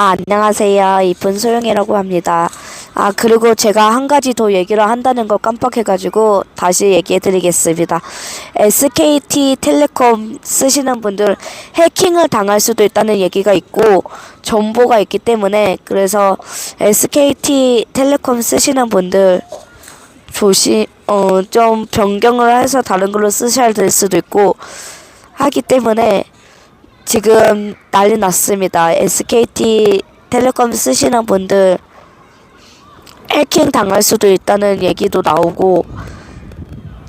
아, 안녕하세요. 이쁜 소영이라고 합니다. 아, 그리고 제가 한 가지 더 얘기를 한다는 걸 깜빡해가지고 다시 얘기해 드리겠습니다. SKT 텔레콤 쓰시는 분들 해킹을 당할 수도 있다는 얘기가 있고 정보가 있기 때문에 그래서 SKT 텔레콤 쓰시는 분들 조심, 어, 좀 변경을 해서 다른 걸로 쓰셔야 될 수도 있고 하기 때문에 지금 난리 났습니다. SKT 텔레콤 쓰시는 분들 해킹 당할 수도 있다는 얘기도 나오고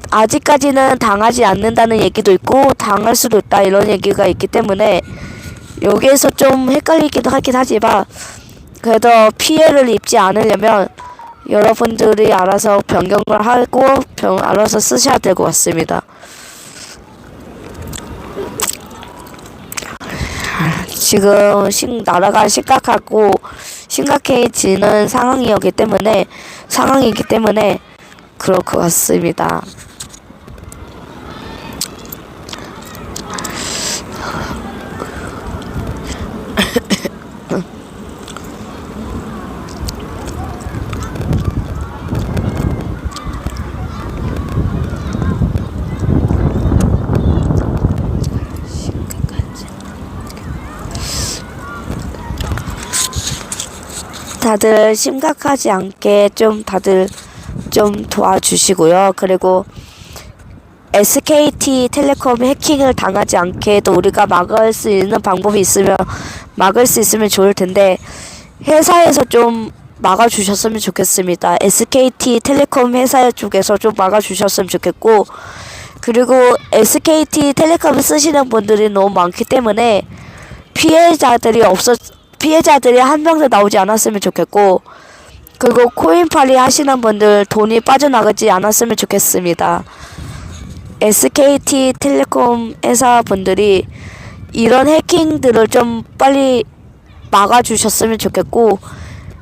아직까지는 당하지 않는다는 얘기도 있고 당할 수도 있다 이런 얘기가 있기 때문에 여기에서 좀 헷갈리기도 하긴 하지만 그래도 피해를 입지 않으려면 여러분들이 알아서 변경을 하고 병, 알아서 쓰셔야 될 것 같습니다. 지금 심, 나라가 심각하고 심각해지는 상황이었기 때문에 상황이기 때문에 그럴 것 같습니다. 다들 심각하지 않게 좀 다들 좀 도와주시고요. 그리고 SKT 텔레콤 해킹을 당하지 않게도 우리가 막을 수 있는 방법이 있으면 막을 수 있으면 좋을 텐데 회사에서 좀 막아주셨으면 좋겠습니다. SKT 텔레콤 회사 쪽에서 좀 막아주셨으면 좋겠고 그리고 SKT 텔레콤 쓰시는 분들이 너무 많기 때문에 피해자들이 없었 피해자들이 한 명도 나오지 않았으면 좋겠고 그리고 코인팔이 하시는 분들 돈이 빠져나가지 않았으면 좋겠습니다. SKT 텔레콤 회사 분들이 이런 해킹들을 좀 빨리 막아주셨으면 좋겠고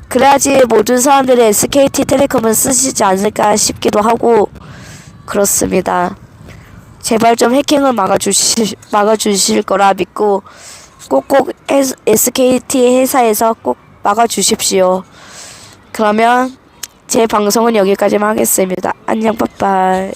그래야지 모든 사람들이 SKT 텔레콤을 쓰시지 않을까 싶기도 하고 그렇습니다. 제발 좀 해킹을 막아주실 막아주실 거라 믿고 꼭꼭 SKT 회사에서 꼭 막아주십시오. 그러면 제 방송은 여기까지만 하겠습니다. 안녕 빠빠이.